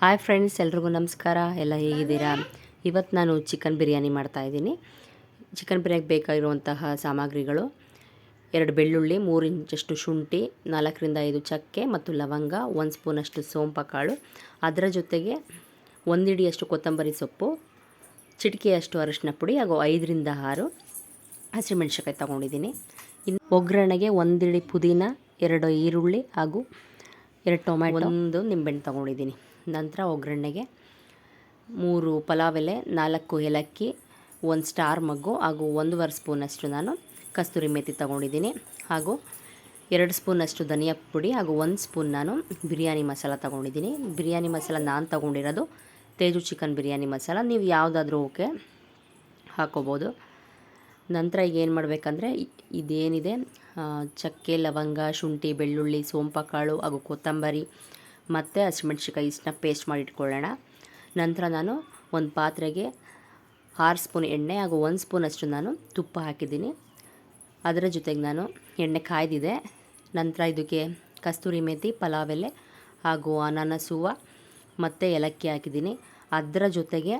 Hi friends ಎಲ್ರಿಗೂ ನಮಸ್ಕಾರ. ಎಲ್ಲ ಹೇಗಿದ್ದೀರಾ? ಇವತ್ತು ನಾನು ಚಿಕನ್ ಬಿರಿಯಾನಿ ಮಾಡ್ತಾಯಿದ್ದೀನಿ ಚಿಕನ್ ಬಿರಿಯಾನಿಗೆ ಬೇಕಾಗಿರುವಂತಹ ಸಾಮಗ್ರಿಗಳು ಎರಡು ಬೆಳ್ಳುಳ್ಳಿ ಮೂರು ಇಂಚಷ್ಟು ಶುಂಠಿ ನಾಲ್ಕರಿಂದ ಐದು ಚಕ್ಕೆ ಮತ್ತು ಲವಂಗ ಒಂದು ಸ್ಪೂನಷ್ಟು ಸೋಂಪ ಕಾಳು ಅದರ ಜೊತೆಗೆ ಒಂದಿಡಿಯಷ್ಟು ಕೊತ್ತಂಬರಿ ಸೊಪ್ಪು ಚಿಟಿಕೆಯಷ್ಟು ಅರಿಶಿನ ಪುಡಿ ಹಾಗೂ ಐದರಿಂದ ಆರು ಹಸಿಮೆಣ್ಸಿನ್ಕಾಯಿ ತೊಗೊಂಡಿದ್ದೀನಿ. ಇನ್ನು ಒಗ್ಗರಣೆಗೆ ಒಂದಿಡಿ ಪುದೀನ ಎರಡು ಈರುಳ್ಳಿ ಹಾಗೂ ಎರಡು ಟೊಮ್ಯಾಟೊ ಒಂದು ನಿಂಬೆಹಣ್ಣು ತೊಗೊಂಡಿದ್ದೀನಿ. ನಂತರ ಒಗ್ಗರಣೆಗೆ ಮೂರು ಪಲಾವ್ ಎಲೆ ನಾಲ್ಕು ಏಲಕ್ಕಿ, ಒಂದು ಸ್ಟಾರ್ ಮಗ್ಗು ಹಾಗೂ ಒಂದೂವರೆ ಸ್ಪೂನಷ್ಟು ನಾನು ಕಸ್ತೂರಿ ಮೇಥಿ ತೊಗೊಂಡಿದ್ದೀನಿ. ಹಾಗೂ ಎರಡು ಸ್ಪೂನಷ್ಟು ಧನಿಯಾ ಪುಡಿ ಹಾಗೂ ಒಂದು ಸ್ಪೂನ್ ನಾನು ಬಿರಿಯಾನಿ ಮಸಾಲ ತೊಗೊಂಡಿದ್ದೀನಿ. ಬಿರಿಯಾನಿ ಮಸಾಲ ನಾನು ತೊಗೊಂಡಿರೋದು ತೇಜು ಚಿಕನ್ ಬಿರಿಯಾನಿ ಮಸಾಲ. ನೀವು ಯಾವುದಾದ್ರೂ ಓಕೆ ಹಾಕೋಬೋದು. ನಂತರ ಈಗ ಏನು ಮಾಡಬೇಕಂದ್ರೆ ಇದೇನಿದೆ? ಚಕ್ಕೆ, ಲವಂಗ, ಶುಂಠಿ, ಬೆಳ್ಳುಳ್ಳಿ, ಸೋಂಪಕಾಳು ಹಾಗೂ ಕೊತ್ತಂಬರಿ ಮತ್ತು ಹಸಿಮೆಣ್ಸಿಕಾಯಿ ಇಷ್ಟನ್ನ ಪೇಸ್ಟ್ ಮಾಡಿ ಇಟ್ಕೊಳ್ಳೋಣ. ನಂತರ ನಾನು ಒಂದು ಪಾತ್ರೆಗೆ ಆರು ಸ್ಪೂನ್ ಎಣ್ಣೆ ಹಾಗೂ ಒಂದು ಸ್ಪೂನಷ್ಟು ನಾನು ತುಪ್ಪ ಹಾಕಿದ್ದೀನಿ. ಅದರ ಜೊತೆಗೆ ನಾನು ಎಣ್ಣೆ ಕಾಯ್ದಿದೆ. ನಂತರ ಇದಕ್ಕೆ ಕಸ್ತೂರಿ ಮೇಥಿ ಪಲಾವ್ ಎಲೆ ಹಾಗೂ ಅನಾನಸ್ ಹೂವು ಮತ್ತು ಏಲಕ್ಕಿ ಹಾಕಿದ್ದೀನಿ. ಅದರ ಜೊತೆಗೆ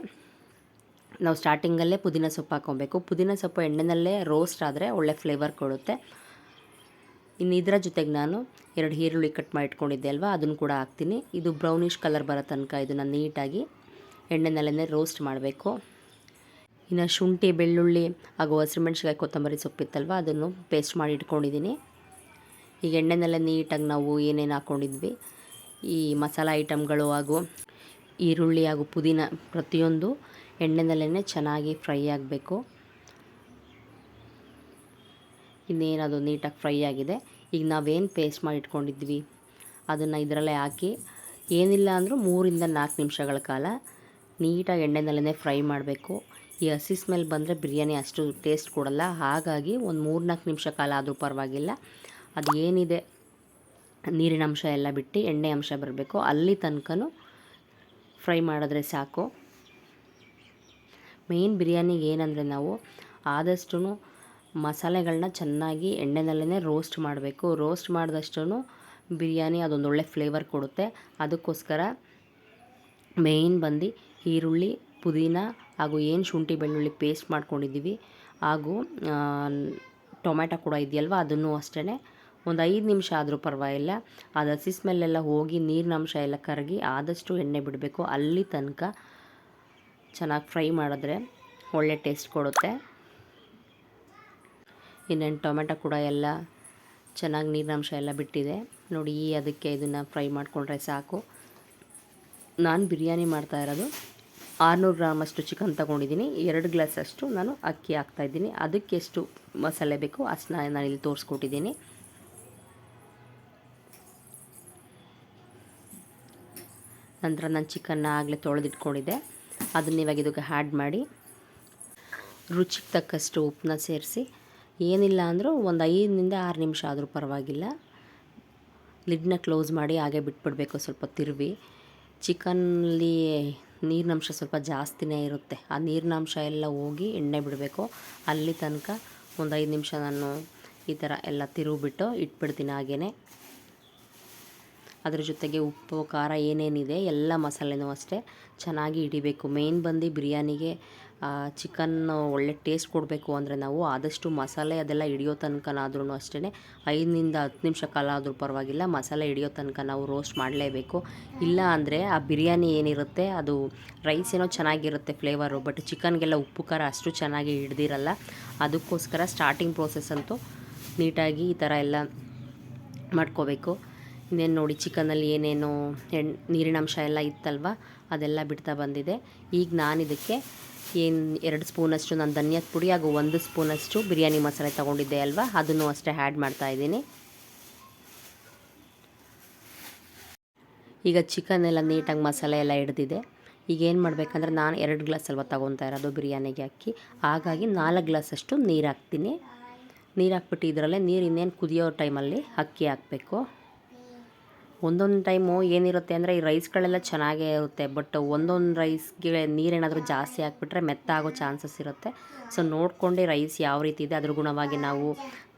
ನಾವು ಸ್ಟಾರ್ಟಿಂಗಲ್ಲೇ ಪುದೀನ ಸೊಪ್ಪು ಹಾಕ್ಕೊಬೇಕು ಪುದೀನ ಸೊಪ್ಪು ಎಣ್ಣೆನಲ್ಲೇ ರೋಸ್ಟ್ ಆದರೆ ಒಳ್ಳೆ ಫ್ಲೇವರ್ ಕೊಡುತ್ತೆ. ಇನ್ನು ಇದರ ಜೊತೆಗೆ ನಾನು ಎರಡು ಈರುಳ್ಳಿ ಕಟ್ ಮಾಡಿ ಇಟ್ಕೊಂಡಿದ್ದೆ ಅಲ್ವಾ? ಅದನ್ನು ಕೂಡ ಹಾಕ್ತೀನಿ. ಇದು ಬ್ರೌನಿಷ್ ಕಲರ್ ಬರೋ ತನಕ ಇದನ್ನು ನೀಟಾಗಿ ಎಣ್ಣೆನಲ್ಲೇ ರೋಸ್ಟ್ ಮಾಡಬೇಕು. ಇನ್ನು ಶುಂಠಿ, ಬೆಳ್ಳುಳ್ಳಿ ಹಾಗೂ ಹಸಿಮೆಣ್ಸಿಕಾಯಿ ಕೊತ್ತಂಬರಿ ಸೊಪ್ಪಿತ್ತಲ್ವ ಅದನ್ನು ಪೇಸ್ಟ್ ಮಾಡಿ ಇಟ್ಕೊಂಡಿದ್ದೀನಿ. ಈಗ ಎಣ್ಣೆನಲ್ಲೇ ನೀಟಾಗಿ ನಾವು ಏನೇನು ಹಾಕ್ಕೊಂಡಿದ್ವಿ ಈ ಮಸಾಲ ಐಟಮ್ಗಳು ಹಾಗೂ ಈರುಳ್ಳಿ ಹಾಗೂ ಪುದೀನ ಪ್ರತಿಯೊಂದು ಎಣ್ಣೆನಲ್ಲೇ ಚೆನ್ನಾಗಿ ಫ್ರೈ ಆಗಬೇಕು. ಇನ್ನೇನದು ನೀಟಾಗಿ ಫ್ರೈ ಆಗಿದೆ. ಈಗ ನಾವೇನು ಪೇಸ್ಟ್ ಮಾಡಿ ಇಟ್ಕೊಂಡಿದ್ವಿ, ಅದನ್ನು ಇದರಲ್ಲೇ ಹಾಕಿ, ಏನಿಲ್ಲ ಅಂದರೂ ಮೂರಿಂದ ನಾಲ್ಕು ನಿಮಿಷಗಳ ಕಾಲ ನೀಟಾಗಿ ಎಣ್ಣೆನಲ್ಲೇ ಫ್ರೈ ಮಾಡಬೇಕು. ಈ ಹಸಿ ಸ್ಮೆಲ್ ಬಂದರೆ ಬಿರಿಯಾನಿ ಅಷ್ಟು ಟೇಸ್ಟ್ ಕೊಡಲ್ಲ, ಹಾಗಾಗಿ ಒಂದು ಮೂರು ನಾಲ್ಕು ನಿಮಿಷ ಕಾಲ ಆದರೂ ಪರವಾಗಿಲ್ಲ. ಅದು ಏನಿದೆ, ನೀರಿನ ಅಂಶ ಎಲ್ಲ ಬಿಟ್ಟು ಎಣ್ಣೆ ಅಂಶ ಬರಬೇಕು. ಅಲ್ಲಿ ತನಕನೂ ಫ್ರೈ ಮಾಡಿದ್ರೆ ಸಾಕು. ಮೇನ್ ಬಿರಿಯಾನಿಗೆ ಏನಂದರೆ ನಾವು ಆದಷ್ಟು ಮಸಾಲೆಗಳನ್ನ ಚೆನ್ನಾಗಿ ಎಣ್ಣೆನಲ್ಲೇ ರೋಸ್ಟ್ ಮಾಡಬೇಕು. ರೋಸ್ಟ್ ಮಾಡಿದಷ್ಟು ಬಿರಿಯಾನಿ ಅದೊಂದು ಒಳ್ಳೆ ಫ್ಲೇವರ್ ಕೊಡುತ್ತೆ. ಅದಕ್ಕೋಸ್ಕರ ಮೇಯ್ನ್ ಬಂದು ಈರುಳ್ಳಿ, ಪುದೀನ ಹಾಗೂ ಏನು ಶುಂಠಿ ಬೆಳ್ಳುಳ್ಳಿ ಪೇಸ್ಟ್ ಮಾಡ್ಕೊಂಡಿದ್ದೀವಿ. ಹಾಗೂ ಟೊಮ್ಯಾಟೊ ಕೂಡ ಇದೆಯಲ್ವ ಅದನ್ನು ಅಷ್ಟೇ ಒಂದು ಐದು ನಿಮಿಷ ಆದರೂ ಪರವಾಗಿಲ್ಲ. ಅದು ಹಸಿ ಸ್ಮೆಲ್ಲೆಲ್ಲ ಹೋಗಿ ನೀರಿನ ಅಂಶ ಎಲ್ಲ ಕರಗಿ ಆದಷ್ಟು ಎಣ್ಣೆ ಬಿಡಬೇಕು. ಅಲ್ಲಿ ತನಕ ಚೆನ್ನಾಗಿ ಫ್ರೈ ಮಾಡಿದ್ರೆ ಒಳ್ಳೆ ಟೇಸ್ಟ್ ಕೊಡುತ್ತೆ. ಇನ್ನೇನು ಟೊಮೆಟೊ ಕೂಡ ಎಲ್ಲ ಚೆನ್ನಾಗಿ ನೀರಿನಂಶ ಎಲ್ಲ ಬಿಟ್ಟಿದೆ. ನೋಡಿ, ಈ ಅದಕ್ಕೆ ಇದನ್ನು ಫ್ರೈ ಮಾಡಿಕೊಂಡ್ರೆ ಸಾಕು. ನಾನು ಬಿರಿಯಾನಿ ಮಾಡ್ತಾ ಇರೋದು. ಆರುನೂರು ಗ್ರಾಮಷ್ಟು ಚಿಕನ್ ತೊಗೊಂಡಿದ್ದೀನಿ. ಎರಡು ಗ್ಲಾಸಷ್ಟು ನಾನು ಅಕ್ಕಿ ಹಾಕ್ತಾಯಿದ್ದೀನಿ ಅದಕ್ಕೆ ಎಷ್ಟು ಮಸಾಲೆ ಬೇಕು ಅಷ್ಟನ್ನ ನಾನು ಇಲ್ಲಿ ತೋರಿಸ್ಕೊಟ್ಟಿದ್ದೀನಿ. ನಂತರ ನಾನು ಚಿಕನ್ನ ಆಗಲೇ ತೊಳೆದಿಟ್ಕೊಂಡಿದ್ದೆ. ಅದನ್ನ ಇವಾಗ ಇದಕ್ಕೆ ಆ್ಯಡ್ ಮಾಡಿ, ರುಚಿಗೆ ತಕ್ಕಷ್ಟು ಉಪ್ಪನ್ನ ಸೇರಿಸಿ ಏನಿಲ್ಲ ಅಂದರೂ ಒಂದು ಐದರಿಂದ ಆರು ನಿಮಿಷ ಆದರೂ ಪರವಾಗಿಲ್ಲ. ಲಿಡ್ನ ಕ್ಲೋಸ್ ಮಾಡಿ ಹಾಗೆ ಬಿಟ್ಬಿಡಬೇಕು ಸ್ವಲ್ಪ ತಿರುವಿ. ಚಿಕನ್ನಲ್ಲಿ ನೀರಿನಂಶ ಸ್ವಲ್ಪ ಜಾಸ್ತಿನೇ ಇರುತ್ತೆ. ಆ ನೀರಿನಂಶ ಎಲ್ಲ ಹೋಗಿ ಎಣ್ಣೆ ಬಿಡಬೇಕು. ಅಲ್ಲಿ ತನಕ ಒಂದು ಐದು ನಿಮಿಷ ನಾನು ಈ ಥರ ಎಲ್ಲ ತಿರುಗಿಬಿಟ್ಟು ಇಟ್ಬಿಡ್ತೀನಿ ಹಾಗೆಯೇ ಅದ್ರ ಜೊತೆಗೆ ಉಪ್ಪು, ಖಾರ ಏನೇನಿದೆ ಎಲ್ಲ ಮಸಾಲೆನೂ ಅಷ್ಟೇ ಚೆನ್ನಾಗಿ ಹಿಡಿಬೇಕು. ಮೇನ್ ಬಂದು ಬಿರಿಯಾನಿಗೆ ಚಿಕನ್ ಒಳ್ಳೆ ಟೇಸ್ಟ್ ಕೊಡಬೇಕು ಅಂದರೆ ನಾವು ಆದಷ್ಟು ಮಸಾಲೆ ಅದೆಲ್ಲ ಹಿಡಿಯೋ ತನಕನಾದ್ರೂ ಅಷ್ಟೇ ಐದರಿಂದ ಹತ್ತು ನಿಮಿಷ ಕಾಲ ಆದರೂ ಪರವಾಗಿಲ್ಲ, ಮಸಾಲೆ ಹಿಡಿಯೋ ತನಕ ನಾವು ರೋಸ್ಟ್ ಮಾಡಲೇಬೇಕು. ಇಲ್ಲ ಅಂದರೆ ಆ ಬಿರಿಯಾನಿ ಏನಿರುತ್ತೆ, ಅದು ರೈಸ್ ಏನೋ ಚೆನ್ನಾಗಿರುತ್ತೆ ಫ್ಲೇವರು ಬಟ್ ಚಿಕನ್ಗೆಲ್ಲ ಉಪ್ಪು, ಖಾರ ಅಷ್ಟು ಚೆನ್ನಾಗಿ ಹಿಡ್ದಿರಲ್ಲ. ಅದಕ್ಕೋಸ್ಕರ ಸ್ಟಾರ್ಟಿಂಗ್ ಪ್ರೋಸೆಸ್ ಅಂತೂ ನೀಟಾಗಿ ಈ ಥರ ಎಲ್ಲ ಮಾಡ್ಕೋಬೇಕು. ಇನ್ನೇನು ನೋಡಿ ಚಿಕನಲ್ಲಿ ಏನೇನು ಎಣ್ ನೀರಿನಂಶ ಎಲ್ಲ ಇತ್ತಲ್ವ, ಅದೆಲ್ಲ ಬಿಡ್ತಾ ಬಂದಿದೆ. ಈಗ ನಾನು ಇದಕ್ಕೆ ಏನು ಎರಡು ಸ್ಪೂನಷ್ಟು ನಾನು ಧನ್ಯದ ಪುಡಿ ಹಾಗೂ ಒಂದು ಸ್ಪೂನಷ್ಟು ಬಿರಿಯಾನಿ ಮಸಾಲೆ ತೊಗೊಂಡಿದ್ದೆ ಅಲ್ವಾ? ಅದನ್ನು ಅಷ್ಟೇ ಆ್ಯಡ್ ಮಾಡ್ತಾ ಇದ್ದೀನಿ. ಈಗ ಚಿಕನ್ ಎಲ್ಲ ನೀಟಾಗಿ ಮಸಾಲೆ ಎಲ್ಲ ಹಿಡ್ದಿದೆ. ಈಗ ಏನು ಮಾಡಬೇಕಂದ್ರೆ ನಾನು ಎರಡು ಗ್ಲಾಸ್ ಅಲ್ವ ತೊಗೊತಾ ಇರೋದು ಬಿರಿಯಾನಿಗೆ ಅಕ್ಕಿ. ಹಾಗಾಗಿ ನಾಲ್ಕು ಗ್ಲಾಸಷ್ಟು ನೀರು ಹಾಕ್ತೀನಿ. ನೀರು ಹಾಕ್ಬಿಟ್ಟು ಇದರಲ್ಲೇ ನೀರು ಇನ್ನೇನು ಕುದಿಯೋ ಟೈಮಲ್ಲಿ ಅಕ್ಕಿ ಹಾಕಬೇಕು. ಒಂದೊಂದು ಟೈಮು ಏನಿರುತ್ತೆ ಅಂದರೆ ಈ ರೈಸ್ಗಳೆಲ್ಲ ಚೆನ್ನಾಗೇ ಇರುತ್ತೆ ಬಟ್ ಒಂದೊಂದು ರೈಸ್ಗೆ ನೀರೇನಾದರೂ ಜಾಸ್ತಿ ಹಾಕ್ಬಿಟ್ರೆ ಮೆತ್ತಾಗೋ ಚಾನ್ಸಸ್ ಇರುತ್ತೆ. ಸೊ ನೋಡ್ಕೊಂಡು ರೈಸ್ ಯಾವ ರೀತಿ ಇದೆ, ಅದ್ರ ಗುಣವಾಗಿ ನಾವು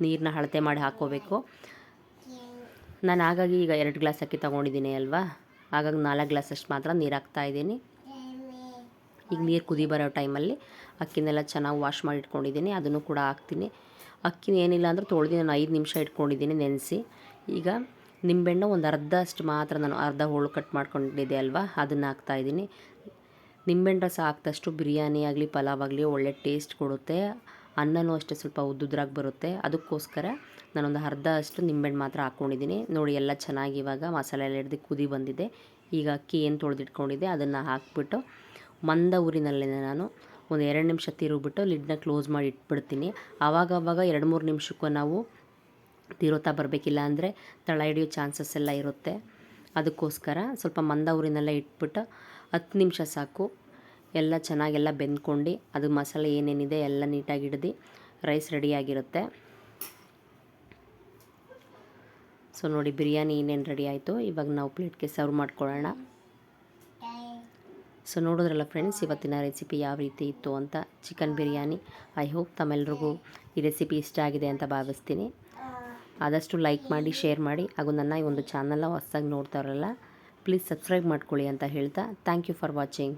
ನೀರನ್ನ ಅಳತೆ ಮಾಡಿ ಹಾಕ್ಕೋಬೇಕು. ನಾನು ಹಾಗಾಗಿ ಈಗ ಎರಡು ಗ್ಲಾಸ್ ಅಕ್ಕಿ ತೊಗೊಂಡಿದ್ದೀನಿ ಅಲ್ವಾ? ಹಾಗಾಗಿ ನಾಲ್ಕು ಗ್ಲಾಸಷ್ಟು ಮಾತ್ರ ನೀರು ಹಾಕ್ತಾ ಇದ್ದೀನಿ. ಈಗ ನೀರು ಕುದಿ ಬರೋ ಟೈಮಲ್ಲಿ ಅಕ್ಕಿನೆಲ್ಲ ಚೆನ್ನಾಗಿ ವಾಶ್ ಮಾಡಿ ಇಟ್ಕೊಂಡಿದ್ದೀನಿ, ಅದನ್ನು ಕೂಡ ಹಾಕ್ತೀನಿ. ಅಕ್ಕಿನ ಏನಿಲ್ಲ ಅಂದ್ರೆ ತೊಳೆದಿ ನಾನು ಐದು ನಿಮಿಷ ಇಟ್ಕೊಂಡಿದ್ದೀನಿ ನೆನೆಸಿ. ಈಗ ನಿಂಬೆಹಣ್ಣು ಒಂದು ಅರ್ಧ ಅಷ್ಟು ಮಾತ್ರ ನಾನು ಅರ್ಧ ಹೋಳು ಕಟ್ ಮಾಡ್ಕೊಂಡಿದ್ದೆ ಅಲ್ವಾ? ಅದನ್ನು ಹಾಕ್ತಾಯಿದ್ದೀನಿ ನಿಂಬೆಹಣ್ಣು ರಸ ಹಾಕ್ದಷ್ಟು ಬಿರಿಯಾನಿ ಆಗಲಿ, ಪಲಾವ್ ಆಗಲಿ ಒಳ್ಳೆ ಟೇಸ್ಟ್ ಕೊಡುತ್ತೆ. ಅನ್ನನೂ ಅಷ್ಟೇ ಸ್ವಲ್ಪ ಉದ್ದುದ್ರಾಗಿ ಬರುತ್ತೆ. ಅದಕ್ಕೋಸ್ಕರ ನಾನೊಂದು ಅರ್ಧ ಅಷ್ಟು ನಿಂಬೆಹಣ್ಣು ಮಾತ್ರ ಹಾಕ್ಕೊಂಡಿದ್ದೀನಿ. ನೋಡಿ, ಎಲ್ಲ ಚೆನ್ನಾಗಿ ಇವಾಗ ಮಸಾಲೆ ಎಲ್ಲ ಹಿಡ್ದು ಕುದಿ ಬಂದಿದೆ. ಈಗ ಅಕ್ಕಿ ಏನು ತೊಳೆದಿಟ್ಕೊಂಡಿದ್ದೆ ಅದನ್ನು ಹಾಕ್ಬಿಟ್ಟು ಮಂದ ಊರಿನಲ್ಲೇ ನಾನು ಒಂದು ಎರಡು ನಿಮಿಷ ತಿರುಗಿಬಿಟ್ಟು ಲಿಡ್ನ ಕ್ಲೋಸ್ ಮಾಡಿ ಇಟ್ಬಿಡ್ತೀನಿ. ಆವಾಗ ಆವಾಗ ಎರಡು ಮೂರು ನಿಮಿಷಕ್ಕೂ ನಾವು ತಿರುತ್ತಾ ಬರಬೇಕಿಲ್ಲ ಅಂದರೆ ತಳ ಹಿಡಿಯೋ ಚಾನ್ಸಸ್ ಎಲ್ಲ ಇರುತ್ತೆ. ಅದಕ್ಕೋಸ್ಕರ ಸ್ವಲ್ಪ ಮಂದ ಊರಿನೆಲ್ಲ ಇಟ್ಬಿಟ್ಟು ಹತ್ತು ನಿಮಿಷ ಸಾಕು. ಎಲ್ಲ ಚೆನ್ನಾಗೆಲ್ಲ ಬೆಂದ್ಕೊಂಡು ಅದು ಮಸಾಲೆ ಏನೇನಿದೆ ಎಲ್ಲ ನೀಟಾಗಿ ಹಿಡ್ದು ರೈಸ್ ರೆಡಿಯಾಗಿರುತ್ತೆ ಸೊ ನೋಡಿ ಬಿರಿಯಾನಿ ಏನೇನು ರೆಡಿ ಆಯಿತು. ಇವಾಗ ನಾವು ಪ್ಲೇಟ್ಗೆ ಸರ್ವ್ ಮಾಡ್ಕೊಳ್ಳೋಣ. ಸೊ ನೋಡಿದ್ರಲ್ಲ ಫ್ರೆಂಡ್ಸ್ ಇವತ್ತಿನ ರೆಸಿಪಿ ಯಾವ ರೀತಿ ಇತ್ತು ಅಂತ? ಚಿಕನ್ ಬಿರಿಯಾನಿ. ಐ ಹೋಪ್ ತಮ್ಮೆಲ್ರಿಗೂ ಈ ರೆಸಿಪಿ ಇಷ್ಟ ಆಗಿದೆ ಅಂತ ಭಾವಿಸ್ತೀನಿ. ಆದಷ್ಟು ಲೈಕ್ ಮಾಡಿ ಶೇರ್ ಮಾಡಿ. ಹಾಗೂ ನನ್ನ ಈ ಒಂದು ಚಾನಲ್ನ ಹೊಸ್ದಾಗಿ ನೋಡ್ತಾರಲ್ಲ ಪ್ಲೀಸ್ ಸಬ್ಸ್ಕ್ರೈಬ್ ಮಾಡ್ಕೊಳ್ಳಿ ಅಂತ ಹೇಳ್ತಾ ಥ್ಯಾಂಕ್ ಯು ಫಾರ್ ವಾಚಿಂಗ್